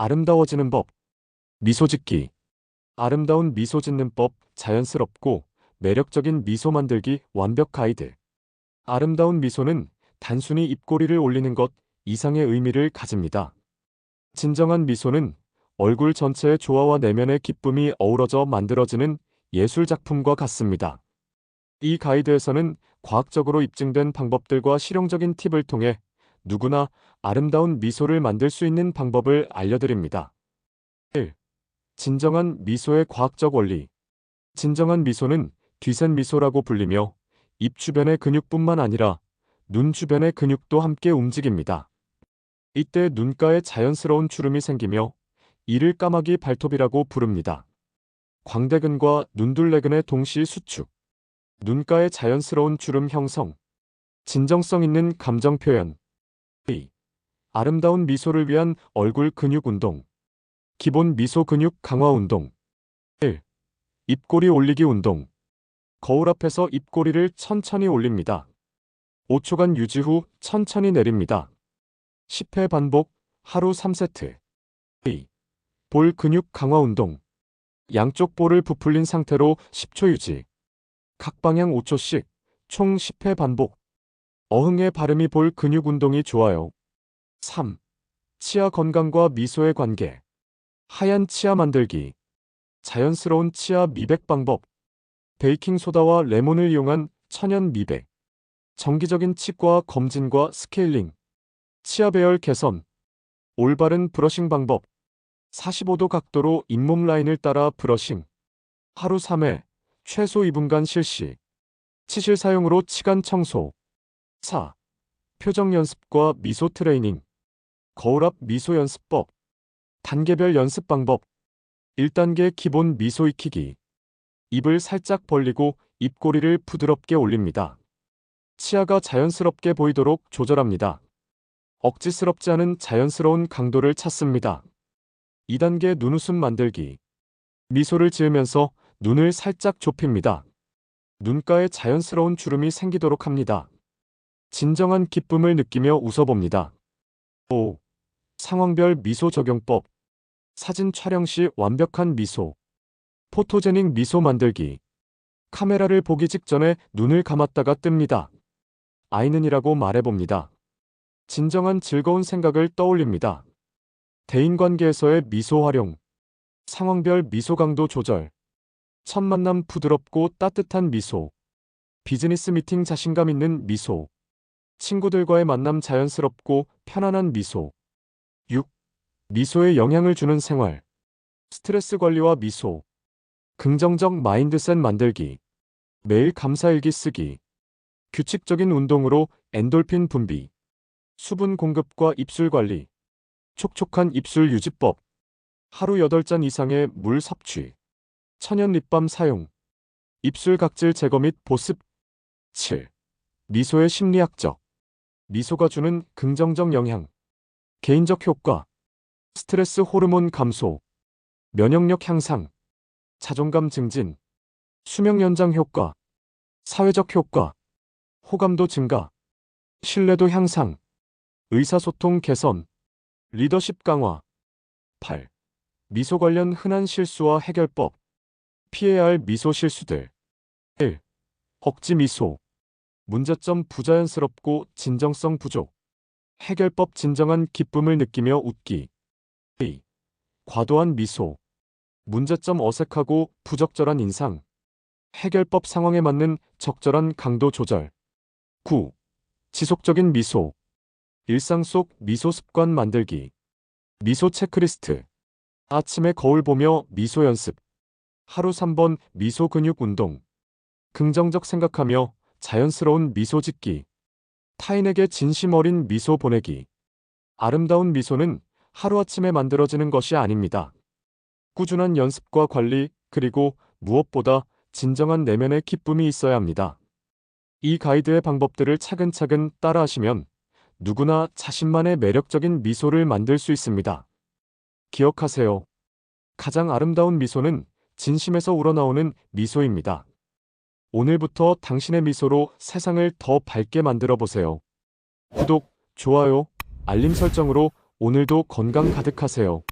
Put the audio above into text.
아름다워지는 법. 미소 짓기. 아름다운 미소 짓는 법, 자연스럽고 매력적인 미소 만들기 완벽 가이드. 아름다운 미소는 단순히 입꼬리를 올리는 것 이상의 의미를 가집니다. 진정한 미소는 얼굴 전체의 조화와 내면의 기쁨이 어우러져 만들어지는 예술 작품과 같습니다. 이 가이드에서는 과학적으로 입증된 방법들과 실용적인 팁을 통해 누구나 아름다운 미소를 만들 수 있는 방법을 알려드립니다. 1. 진정한 미소의 과학적 원리. 진정한 미소는 뒤센 미소라고 불리며 입 주변의 근육뿐만 아니라 눈 주변의 근육도 함께 움직입니다. 이때 눈가에 자연스러운 주름이 생기며 이를 까마귀 발톱이라고 부릅니다. 광대근과 눈둘레근의 동시 수축. 눈가의 자연스러운 주름 형성. 진정성 있는 감정 표현. 2. 아름다운 미소를 위한 얼굴 근육 운동. 기본 미소 근육 강화 운동. 1. 입꼬리 올리기 운동. 거울 앞에서 입꼬리를 천천히 올립니다. 5초간 유지 후 천천히 내립니다. 10회 반복, 하루 3세트. 2. 볼 근육 강화 운동. 양쪽 볼을 부풀린 상태로 10초 유지. 각 방향 5초씩, 총 10회 반복. 어흥의 발음이 볼 근육 운동이 좋아요. 3. 치아 건강과 미소의 관계. 하얀 치아 만들기. 자연스러운 치아 미백 방법. 베이킹소다와 레몬을 이용한 천연 미백. 정기적인 치과 검진과 스케일링. 치아 배열 개선. 올바른 브러싱 방법. 45도 각도로 잇몸 라인을 따라 브러싱. 하루 3회, 최소 2분간 실시. 치실 사용으로 치간 청소. 4. 표정 연습과 미소 트레이닝. 거울 앞 미소 연습법. 단계별 연습 방법. 1단계 기본 미소 익히기. 입을 살짝 벌리고 입꼬리를 부드럽게 올립니다. 치아가 자연스럽게 보이도록 조절합니다. 억지스럽지 않은 자연스러운 강도를 찾습니다. 2단계 눈웃음 만들기. 미소를 지으면서 눈을 살짝 좁힙니다. 눈가에 자연스러운 주름이 생기도록 합니다. 진정한 기쁨을 느끼며 웃어봅니다. 5. 상황별 미소 적용법. 사진 촬영 시 완벽한 미소. 포토제닉 미소 만들기. 카메라를 보기 직전에 눈을 감았다가 뜹니다. 아이는이라고 말해봅니다. 진정한 즐거운 생각을 떠올립니다. 대인관계에서의 미소 활용. 상황별 미소 강도 조절. 첫 만남 부드럽고 따뜻한 미소. 비즈니스 미팅 자신감 있는 미소. 친구들과의 만남 자연스럽고 편안한 미소. 6. 미소에 영향을 주는 생활. 스트레스 관리와 미소. 긍정적 마인드셋 만들기. 매일 감사일기 쓰기. 규칙적인 운동으로 엔돌핀 분비. 수분 공급과 입술 관리. 촉촉한 입술 유지법. 하루 8잔 이상의 물 섭취. 천연 립밤 사용. 입술 각질 제거 및 보습. 7. 미소의 심리학적. 미소가 주는 긍정적 영향. 개인적 효과. 스트레스 호르몬 감소. 면역력 향상. 자존감 증진. 수명 연장 효과. 사회적 효과. 호감도 증가. 신뢰도 향상. 의사소통 개선. 리더십 강화. 8. 미소 관련 흔한 실수와 해결법. 피해야 할 미소 실수들. 1. 억지 미소. 문제점 부자연스럽고 진정성 부족. 해결법 진정한 기쁨을 느끼며 웃기. 2. 과도한 미소. 문제점 어색하고 부적절한 인상. 해결법 상황에 맞는 적절한 강도 조절. 9. 지속적인 미소. 일상 속 미소 습관 만들기. 미소 체크리스트. 아침에 거울 보며 미소 연습. 하루 3번 미소 근육 운동. 긍정적 생각하며 자연스러운 미소 짓기. 타인에게 진심 어린 미소 보내기. 아름다운 미소는 하루아침에 만들어지는 것이 아닙니다. 꾸준한 연습과 관리, 그리고 무엇보다 진정한 내면의 기쁨이 있어야 합니다. 이 가이드의 방법들을 차근차근 따라하시면 누구나 자신만의 매력적인 미소를 만들 수 있습니다. 기억하세요. 가장 아름다운 미소는 진심에서 우러나오는 미소입니다. 오늘부터 당신의 미소로 세상을 더 밝게 만들어 보세요. 구독, 좋아요, 알림 설정으로 오늘도 건강 가득하세요.